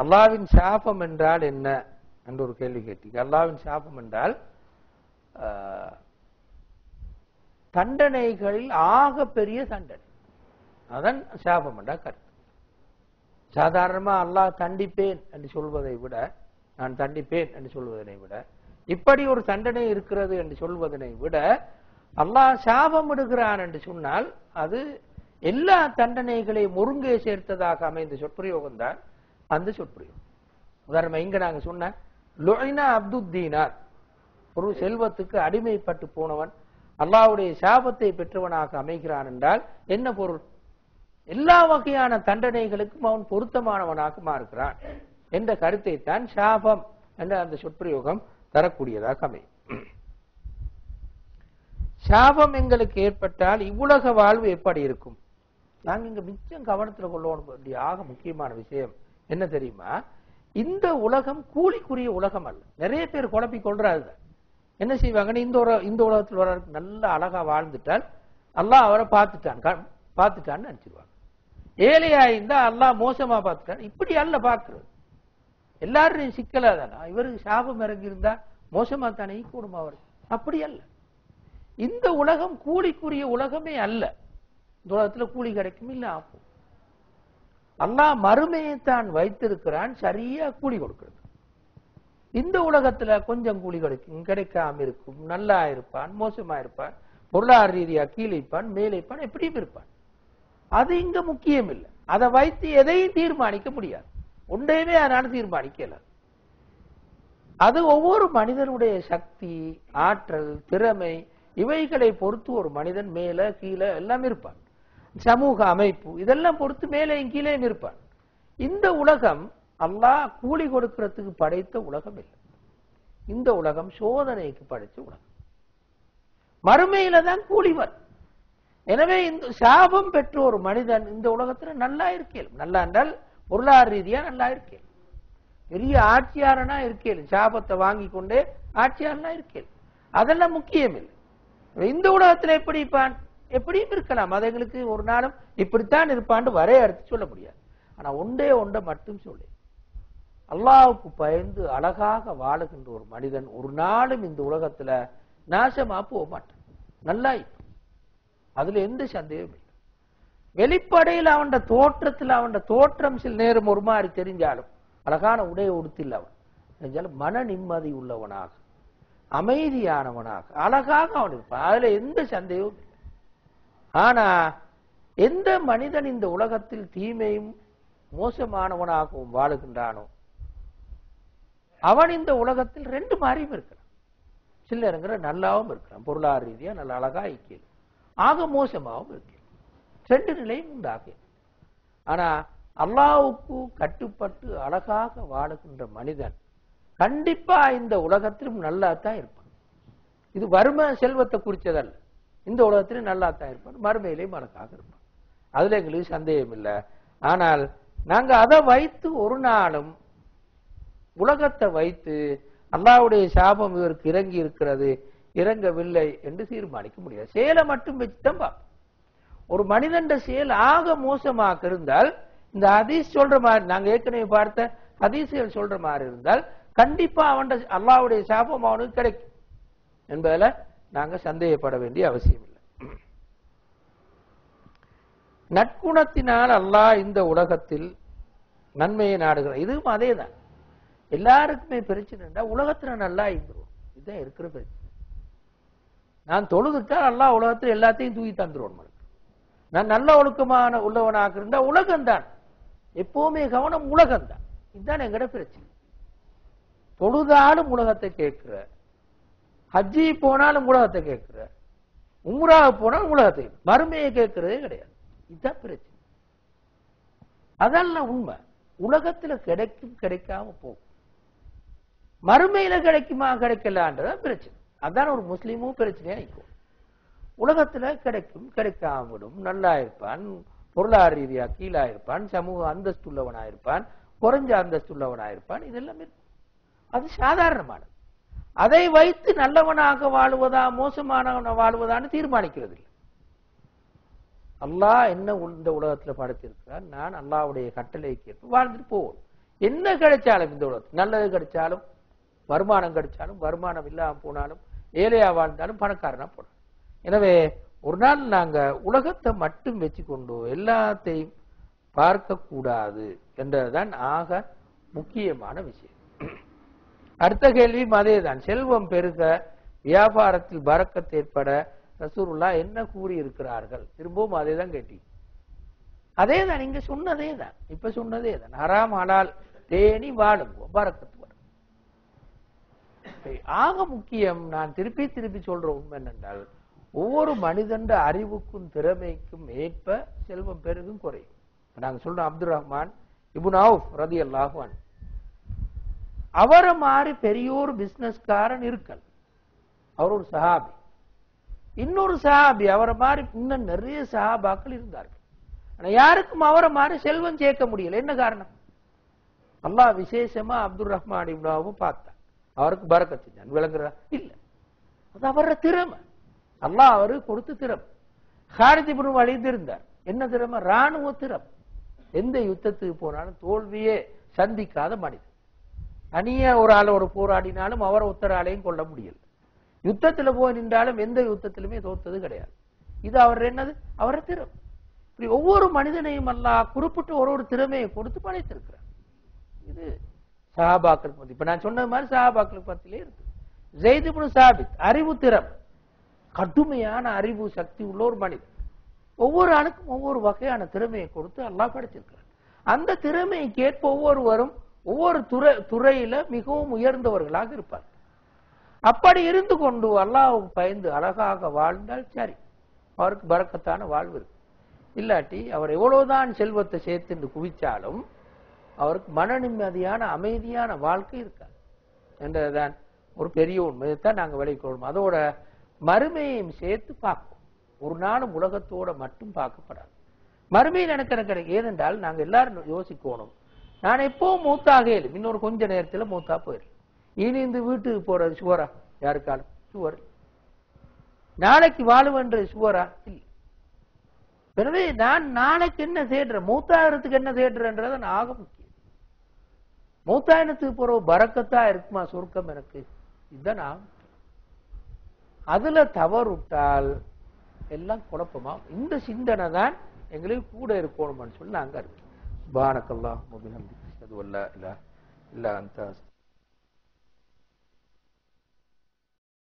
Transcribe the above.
அல்லாவின் சாபம் என்றால் என்ன என்று ஒரு கேள்வி கேட்டீங்க. அல்லாவின் சாபம் என்றால் தண்டனைகளில் ஆக பெரிய தண்டனை. அதான் சாபம் என்றால் கருத்து. சாதாரணமா அல்லாஹ் தண்டிப்பேன் என்று சொல்வதை விட நான் தண்டிப்பேன் என்று சொல்வதனை விட இப்படி ஒரு தண்டனை இருக்கிறது என்று சொல்வதனை விட அல்லாஹ் சாபம் இடுகிறான் என்று சொன்னால் அது எல்லா தண்டனைகளையும் ஒருங்கே சேர்த்ததாக அமைந்த சொற்பிரயோகம்தான் அந்த சொற்பொழிவு உதாரணமா இங்க நாங்க சொன்ன லொய்னா அப்துத்தீனார். ஒரு செல்வத்துக்கு அடிமைப்பட்டு போனவன் அல்லாவுடைய சாபத்தை பெற்றவனாக அமைகிறான் என்றால் என்ன பொருள்? எல்லா வகையான தண்டனைகளுக்கும் அவன் பொருத்தமானவனாக மாறுகிறான். என்ற கருத்தை தான் சாபம் என்ற அந்த சொற்பிரயோகம் தரக்கூடியதாக அமையும். சாபம் எங்களுக்கு ஏற்பட்டால் இவ்வுலக வாழ்வு எப்படி இருக்கும்? நாங்க இங்க மிச்சம் கவனத்துல கொள்ள வேண்டிய ஆக முக்கியமான விஷயம். என்ன தெரியுமா? இந்த உலகம் கூலிக்குரிய உலகம் அல்ல. நிறைய பேர் குழப்பி கொள்றாரு என்ன செய்வாங்கன்னு இந்த ஒரு இந்த உலகத்தில் வர நல்ல அழகா வாழ்ந்துட்டால் அல்லாஹ் அவரை பார்த்துட்டான். பார்த்துட்டான்னு நினைச்சிருவாங்க. ஏழையா இருந்தா அல்லாஹ் மோசமா பார்த்துட்டான். இப்படி அல்ல பார்க்கறது. எல்லாரும் சிக்கலா தானா இவருக்கு சாபம் இறங்கி இருந்தா மோசமா தானே? கூடும் அவர் அப்படி அல்ல. இந்த உலகம் கூலிக்குரிய உலகமே அல்ல. இந்த உலகத்துல கூலி கிடைக்கும் இல்ல ஆகும் அல்லாஹ் மறுமையை தான் வைத்திருக்கிறான் சரியா கூலி கொடுக்கிறது. இந்த உலகத்துல கொஞ்சம் கூலி கிடைக்கும் கிடைக்காம இருக்கும் நல்லா இருப்பான் மோசமா இருப்பான் பொருளாதார ரீதியா கீழே இருப்பான் இருப்பான் எப்படியும் இருப்பான். அது இங்க முக்கியம் இல்லை. அதை வைத்து எதையும் தீர்மானிக்க முடியாது. ஒன்றையுமே அதனால தீர்மானிக்கல. அது ஒவ்வொரு மனிதனுடைய சக்தி ஆற்றல் திறமை இவைகளை பொறுத்து ஒரு மனிதன் மேல கீழே எல்லாம் இருப்பான். சமூக அமைப்பு. இதெல்லாம் பொறுத்து மேலே கீழே இருப்பான். இந்த உலகம் அல்லாஹ் கூலி கொடுக்கிறதுக்கு படைத்த உலகம் இல்லை. இந்த உலகம் சோதனைக்கு படைத்த உலகம். மறுமையில தான் கூலி வரும். எனவே இந்த சாபம் பெற்ற ஒரு மனிதன் இந்த உலகத்துல நல்லா இருக்கேன் நல்லா என்றால் பொருளாதார ரீதியா நல்லா இருக்கேன் பெரிய ஆட்சியாரனா இருக்கேன் சாபத்தை வாங்கி கொண்டே ஆட்சியாரனா இருக்கேன் அதெல்லாம் முக்கியம் இல்லை இந்த உலகத்துல எப்படி இருப்பான்? எப்படியும் இருக்கலாம். அது எங்களுக்கு ஒரு நாளும் இப்படித்தான் இருப்பான்னு வரையறுத்து சொல்ல முடியாது. ஆனா ஒன்றே ஒன்றை மட்டும் சொல்லு. அல்லாவுக்கு பயந்து அழகாக வாழுகின்ற ஒரு மனிதன் ஒரு நாளும் இந்த உலகத்துல நாசமா போக மாட்டான். நல்லா அதுல எந்த சந்தேகமும் இல்லை. வெளிப்படையில் அவன் தோற்றத்தில் அவன் தோற்றம் சில நேரம் ஒரு மாதிரி தெரிஞ்சாலும் அழகான உடைய உடுத்தில் அவன். தெரிஞ்சாலும் மன நிம்மதி உள்ளவனாக அமைதியானவனாக அழகாக அவன் இருப்பான். அதுல எந்த சந்தேகமும் இல்லை. ஆனா எந்த மனிதன் இந்த உலகத்தில் தீமையும் மோசமானவனாகவும் வாழுகின்றானோ அவன் இந்த உலகத்தில் ரெண்டு மாதிரியும் இருக்கிறான். சில நல்லாவும் இருக்கிறான். பொருளாதார ரீதியா நல்ல அழகா ஐக்கியம் ஆக மோசமாகவும் இருக்கிறது ரெண்டு நிலையும் உண்டாக ஆனா அல்லாவுக்கு கட்டுப்பட்டு அழகாக வாழுகின்ற மனிதன் கண்டிப்பா இந்த உலகத்திலும் நல்லா தான் இருப்பான். இது வறுமை செல்வத்தை குறிச்சதல்ல. இந்த உலகத்திலும் நல்லா தான் இருப்பார் மறுமையிலேயும் மனக்காக இருப்பான். அதுல எங்களுக்கு சந்தேகம் இல்லை ஆனால் நாங்கள் அதை வைத்து ஒரு நாளும் உலகத்தை வைத்து அல்லாவுடைய சாபம் இவருக்கு இறங்கி இருக்கிறது இறங்கவில்லை என்று தீர்மானிக்க முடியாது. செயலை மட்டும் வச்சுதான் பார்ப்போம். ஒரு மனிதன் செயல் ஆக மோசமாக இருந்தால் இந்த ஹதீஸ் சொல்ற மாதிரி நாங்க ஏற்கனவே பார்த்த ஹதீசுகள் சொல்ற மாதிரி இருந்தால் கண்டிப்பா அவன் அல்லாவுடைய சாபம் அவனுக்கு கிடைக்கும். என்பதில் நாங்க சந்தேகப்பட வேண்டிய அவசியம் இல்லை. நற்குணத்தினால் அல்லாஹ் இந்த உலகத்தில் நன்மையை நாடுகிறார் இதுவும் அதே தான் எல்லாருக்குமே பிரச்சனைண்டா உலகத்துல நல்லா இருந்துரும் இதுதான் இருக்கிற பிரச்சனை. நான் தொழுதுட்டா அல்லாஹ் உலகத்துல எல்லாத்தையும் தூக்கி தந்துருவோம் மனுக்கு நான் நல்ல ஒழுக்கமான உள்ளவனாக இருந்தா உலகம்தான். எப்பவுமே கவனம் உலகம்தான். இதுதான் எங்கட பிரச்சனை. தொழுதாலும் உலகத்தை கேட்கிற ஹஜ்ஜி போனாலும் உலகத்தை கேட்கிற. உம்ராக போனாலும் உலகத்தை மறுமையை கேட்கிறதே கிடையாது. இதுதான் பிரச்சனை. அதெல்லாம் உண்மை. உலகத்துல கிடைக்கும் கிடைக்காம போகும். மறுமையில கிடைக்குமா கிடைக்கலான்றதான் பிரச்சனை. அதான் ஒரு முஸ்லீமும் பிரச்சனையா நிற்கும் உலகத்துல கிடைக்கும் கிடைக்காம விடும் நல்லா இருப்பான் பொருளாதார ரீதியா கீழா இருப்பான் சமூக அந்தஸ்து உள்ளவனா இருப்பான் குறைஞ்ச அந்தஸ்து உள்ளவனா இருப்பான் இதெல்லாம் இருக்கும். அது சாதாரணமானது. அதை வைத்து நல்லவனாக வாழுவதா மோசமானவன வாழ்வதான்னு தீர்மானிக்கிறது இல்லை அல்லாஹ் என்ன இந்த உலகத்துல படைத்திருக்கிறார் நான் அல்லாவுடைய கட்டளைக்கு கேட்டு வாழ்ந்துட்டு போவோம். என்ன கிடைச்சாலும் இந்த உலகத்தில்? நல்லது கிடைச்சாலும் வருமானம் கிடைச்சாலும் வருமானம் இல்லாம போனாலும் ஏழையா வாழ்ந்தாலும் பணக்காரனா போனாலும் எனவே ஒரு நாள் நாங்க உலகத்தை மட்டும் வச்சுக்கொண்டு எல்லாத்தையும் பார்க்கக்கூடாது என்றதுதான் ஆக முக்கியமான விஷயம். அடுத்த கேள்வியும் அதேதான் செல்வம் பெருக வியாபாரத்தில் பறக்கத் ஏற்பட ரசூருல்லா என்ன கூறி இருக்கிறார்கள் திரும்பவும் அதே தான் கேட்டீங்க. அதே தான் நீங்க சொன்னதே தான் இப்ப சொன்னதே தான் ஹராம் ஹலால் தேனி வாழும். பறக்கத்து வரும். ஆக முக்கியம் நான் திருப்பி திருப்பி சொல்ற உண்மை என்னென்றால் ஒவ்வொரு மனிதண்ட அறிவுக்கும் திறமைக்கும் ஏற்ப செல்வம் பெருகும் குறையும். நாங்க சொல்றோம் அப்துல் ரஹ்மான் இபுன் அவுஃப் ரதி அல்லாஹான் அவரை மாதிரி பெரியோர் பிசினஸ்காரன் இருக்கல் அவர் ஒரு சஹாபி. இன்னொரு சஹாபி அவரை மாதிரி இன்னும் நிறைய சஹாபாக்கள் இருந்தார்கள். ஆனா யாருக்கும் அவரை மாதிரி செல்வம் சேர்க்க முடியல. என்ன காரணம்? அல்லாஹ் விசேஷமா அப்துல் ரஹ்மான் இப்னாவும் பார்த்தான் அவருக்கு பறக்க செஞ்சான் விளங்குறதா? இல்ல. அது அவரோட திறமை. அல்லாஹ் அவரு கொடுத்த திறமை. ஹாரிதி இப்னு அழிந்திருந்தார் என்ன திறமை? ராணுவ திறமை. எந்த யுத்தத்துக்கு போனாலும் தோல்வியே சந்திக்காத மனிதன். தனியா ஒரு ஆளோட போராடினாலும் அவரை ஒத்தராலையும் கொள்ள முடியல. யுத்தத்துல போய் நின்றாலும் எந்த யுத்தத்திலுமே தோத்தது கிடையாது. இது அவர் என்னது? அவரை திறம் இப்படி ஒவ்வொரு மனிதனையும் அல்லா குறிப்பிட்டு ஒரு ஒரு திறமையை கொடுத்து படைத்திருக்கிறார். இது சஹாபாக்கள் பத்தி. இப்ப நான் சொன்னது மாதிரி சஹாபாக்கள் பத்திலே இருக்கு. ஜெய்திபுனு சாபித் அறிவு திறம். கடுமையான அறிவு சக்தி உள்ள ஒரு மனிதன். ஒவ்வொரு ஆளுக்கும் ஒவ்வொரு வகையான திறமையை கொடுத்து அல்லாஹ் படைச்சிருக்கிறார் அந்த திறமையை கேட்ப ஒவ்வொருவரும் ஒவ்வொரு துறை துறையில மிகவும் உயர்ந்தவர்களாக இருப்பார். அப்படி இருந்து கொண்டு அல்லாவுக்கு பயந்து அழகாக வாழ்ந்தால் சரி. அவருக்கு பறக்கத்தான வாழ்வு இருக்கு. இல்லாட்டி அவர் எவ்வளவுதான் செல்வத்தை சேர்த்து குவிச்சாலும் அவருக்கு மன நிம்மதியான அமைதியான வாழ்க்கை இருக்காது. என்றதுதான் ஒரு பெரிய உண்மை. தான் நாங்க விளைக்கொள்ளும் அதோட மறுமையையும் சேர்த்து பார்ப்போம். ஒரு நாளும் உலகத்தோட மட்டும் பார்க்கப்படாது. மறுமையில் எனக்கு எனக்கு ஏனென்றால் நாங்கள் எல்லாரும் யோசிக்கணும். நான் எப்பவும் மூத்தாக இயலும் இன்னொரு கொஞ்ச நேரத்துல மூத்தா போயிடும் இனி இந்த வீட்டுக்கு போறது சுவரா? யாருக்காலும்? சுவர். நாளைக்கு வாழுவன்ற சுவரா? இல்லை. எனவே நான் நாளைக்கு என்ன தேடுறேன் மூத்தாயிரத்துக்கு என்ன தேடுறேன்றத நான் ஆக முக்கியம். மூத்தாயிரத்துக்கு போற பறக்கத்தா இருக்குமா சுருக்கம் எனக்கு? இதுதான் நான் அதுல தவறுட்டால் எல்லாம் குழப்பமா இந்த சிந்தனை தான் எங்களுக்கு கூட இருக்கணும்னு சொல்லி நாங்க இருக்கோம் بارك الله وبحمدك أشهد أن لا إله إلا أنت